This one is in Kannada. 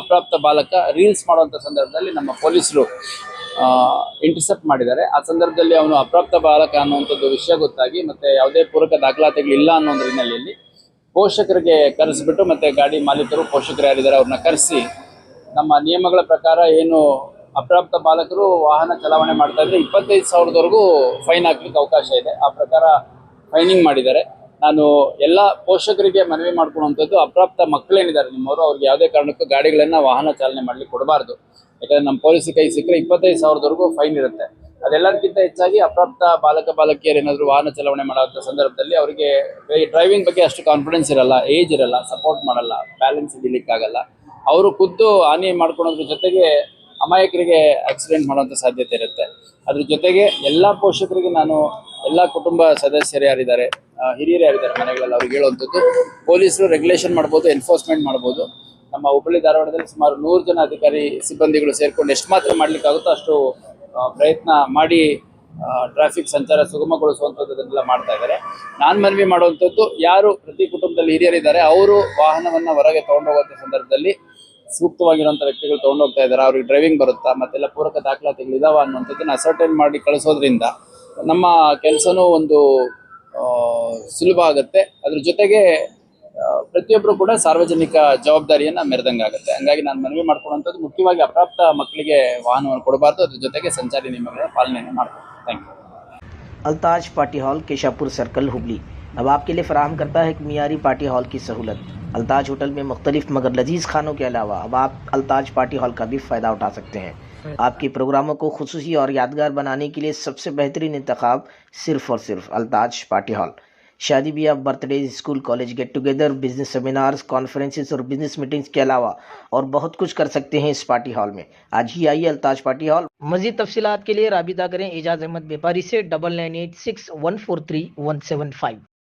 ಅಪ್ರಾಪ್ತ ಬಾಲಕ ರೀಲ್ಸ್ ಮಾಡುವಂತ ಸಂದರ್ಭದಲ್ಲಿ ನಮ್ಮ ಪೊಲೀಸರು ಇಂಟರ್ಸೆಪ್ಟ್ ಮಾಡಿದ್ದಾರೆ. ಆ ಸಂದರ್ಭದಲ್ಲಿ ಅವನು ಅಪ್ರಾಪ್ತ ಬಾಲಕ ಅನ್ನುವಂಥದ್ದು ವಿಷಯ ಗೊತ್ತಾಗಿ ಮತ್ತೆ ಯಾವುದೇ ಪೂರಕ ದಾಖಲಾತಿಗಳಿಲ್ಲ ಅನ್ನೋ ಒಂದು ಹಿನ್ನೆಲೆಯಲ್ಲಿ ಪೋಷಕರಿಗೆ ಕರೆಸಿಬಿಟ್ಟು ಮತ್ತೆ ಗಾಡಿ ಮಾಲೀಕರು, ಪೋಷಕರು ಯಾರಿದ್ದಾರೆ ಅವ್ರನ್ನ ಕರೆಸಿ ನಮ್ಮ ನಿಯಮಗಳ ಪ್ರಕಾರ ಏನು ಅಪ್ರಾಪ್ತ ಬಾಲಕರು ವಾಹನ ಚಲಾವಣೆ ಮಾಡ್ತಾ ಇದ್ರೆ ಇಪ್ಪತ್ತೈದು ಸಾವಿರದವರೆಗೂ ಫೈನ್ ಹಾಕ್ಲಿಕ್ಕೆ ಅವಕಾಶ ಇದೆ. ಆ ಪ್ರಕಾರ ಫೈನಿಂಗ್ ಮಾಡಿದ್ದಾರೆ. ನಾನು ಎಲ್ಲ ಪೋಷಕರಿಗೆ ಮನವಿ ಮಾಡ್ಕೊಳ್ಳುವಂಥದ್ದು ಅಪ್ರಾಪ್ತ ಮಕ್ಕಳೇನಿದ್ದಾರೆ ನಿಮ್ಮವರು, ಅವ್ರಿಗೆ ಯಾವುದೇ ಕಾರಣಕ್ಕೂ ಗಾಡಿಗಳನ್ನ, ವಾಹನ ಚಾಲನೆ ಮಾಡಲಿಕ್ಕೆ ಕೊಡಬಾರ್ದು. ಯಾಕಂದ್ರೆ ನಮ್ಮ ಪೊಲೀಸ್ ಕೈ ಸಿಕ್ಕರೆ ಇಪ್ಪತ್ತೈದು ಸಾವಿರದವರೆಗೂ ಫೈನ್ ಇರುತ್ತೆ. ಅದೆಲ್ಲದಕ್ಕಿಂತ ಹೆಚ್ಚಾಗಿ ಅಪ್ರಾಪ್ತ ಬಾಲಕ, ಬಾಲಕಿಯರು ಏನಾದರೂ ವಾಹನ ಚಲಾವಣೆ ಮಾಡುವಂಥ ಸಂದರ್ಭದಲ್ಲಿ ಅವರಿಗೆ ಡ್ರೈವಿಂಗ್ ಬಗ್ಗೆ ಅಷ್ಟು ಕಾನ್ಫಿಡೆನ್ಸ್ ಇರಲ್ಲ ಏಜ್ ಇರಲ್ಲ ಸಪೋರ್ಟ್ ಮಾಡಲ್ಲ ಬ್ಯಾಲೆನ್ಸ್ ಇಡಲಿಕ್ಕಾಗಲ್ಲ ಅವರು ಖುದ್ದು ಹಾನಿ ಮಾಡ್ಕೊಳೋದ್ರ ಜೊತೆಗೆ ಅಮಾಯಕರಿಗೆ ಆಕ್ಸಿಡೆಂಟ್ ಮಾಡುವಂಥ ಸಾಧ್ಯತೆ ಇರುತ್ತೆ. ಅದ್ರ ಜೊತೆಗೆ ಎಲ್ಲ ಪೋಷಕರಿಗೆ ನಾನು ಎಲ್ಲ ಕುಟುಂಬ ಸದಸ್ಯರು ಯಾರಿದ್ದಾರೆ ಹಿರಿಯರು ಯಾರಿದ್ದಾರೆ ಮನೆಗಳಲ್ಲಿ ಅವ್ರಿಗೆ ಹೇಳುವಂಥದ್ದು. ಪೊಲೀಸರು ರೆಗ್ಯುಲೇಷನ್ ಮಾಡ್ಬೋದು ಎನ್ಫೋರ್ಸ್ಮೆಂಟ್ ಮಾಡ್ಬೋದು. ನಮ್ಮ ಹುಬ್ಬಳ್ಳಿ ಧಾರವಾಡದಲ್ಲಿ ಸುಮಾರು ನೂರು ಜನ ಅಧಿಕಾರಿ ಸಿಬ್ಬಂದಿಗಳು ಸೇರಿಕೊಂಡು ಎಷ್ಟು ಮಾತ್ರ ಮಾಡ್ಲಿಕ್ಕಾಗುತ್ತೋ ಅಷ್ಟು ಪ್ರಯತ್ನ ಮಾಡಿ ಟ್ರಾಫಿಕ್ ಸಂಚಾರ ಸುಗಮಗೊಳಿಸುವಂಥದ್ದನ್ನೆಲ್ಲ ಮಾಡ್ತಾ ಇದ್ದಾರೆ. ನಾನು ಮನವಿ ಮಾಡುವಂಥದ್ದು, ಯಾರು ಪ್ರತಿ ಕುಟುಂಬದಲ್ಲಿ ಹಿರಿಯರಿದ್ದಾರೆ, ಅವರು ವಾಹನವನ್ನ ಹೊರಗೆ ತೊಗೊಂಡೋಗುವಂಥ ಸಂದರ್ಭದಲ್ಲಿ ಸೂಕ್ತವಾಗಿರುವಂಥ ವ್ಯಕ್ತಿಗಳು ತಗೊಂಡೋಗ್ತಾ ಇದ್ದಾರೆ. ಅವ್ರಿಗೆ ಡ್ರೈವಿಂಗ್ ಬರುತ್ತಾ, ಮತ್ತೆಲ್ಲ ಪೂರಕ ದಾಖಲಾತಿಗಳಿದಾವ ಅನ್ನುವಂಥದ್ದನ್ನ ಅಸರ್ಟೈನ್ ಮಾಡಿ ಕಳಿಸೋದ್ರಿಂದ ನಮ್ಮ ಕೆಲಸನೂ ಒಂದು ಸುಲಭ ಆಗುತ್ತೆ ಅದ್ರ ಜೊತೆಗೆ ಆ, ಪ್ರತಿಯೊಬ್ಬರು ಕೂಡ ಸಾರ್ವಜನಿಕ ಜವಾಬ್ದಾರಿಯನ್ನ ಮೆರೆದಂಗಾಗುತ್ತೆ ಹಂಗಾಗಿ ನಾನು ಮನವಿ ಮಾಡ್ಕೊಳ್ಳುವಂಥದ್ದು ಮುಖ್ಯವಾಗಿ ಅಪ್ರಾಪ್ತ ಮಕ್ಕಳಿಗೆ ವಾಹನವನ್ನು ಕೊಡಬಾರ್ದು ಅದ್ರ ಜೊತೆಗೆ ಸಂಚಾರಿ ನಿಯಮಗಳ ಪಾಲನೆಯನ್ನು ಮಾಡಬೇಕು thank you Altaj party hall Keshapur circle Hubli अब आपके लिए फराहम करता है एक मियारी पार्टी हॉल की सहूलत अल्ताज होटल में मुख्तलिफ मगर लजीज खानों के अलावा अब आप अल्ताज पार्टी हॉल का भी फ़ायदा उठा सकते हैं आपके प्रोग्रामों को खसूसी और यादगार बनाने के लिए सबसे बेहतरीन इंतखब सिर्फ़ और सिर्फ़ अल्ताज पार्टी हॉल। शादी ब्याह birthday school college get together business seminars conferences और बिज़नेस मीटिंग्स के अलावा और बहुत कुछ कर सकते हैं इस पार्टी हॉल में। आज ही आइए अल्ताज पार्टी हॉल। मजीद तफसीलात के लिए राबिता करें एजाज अहमद व्यापारी से double nine eight six one four three one seven five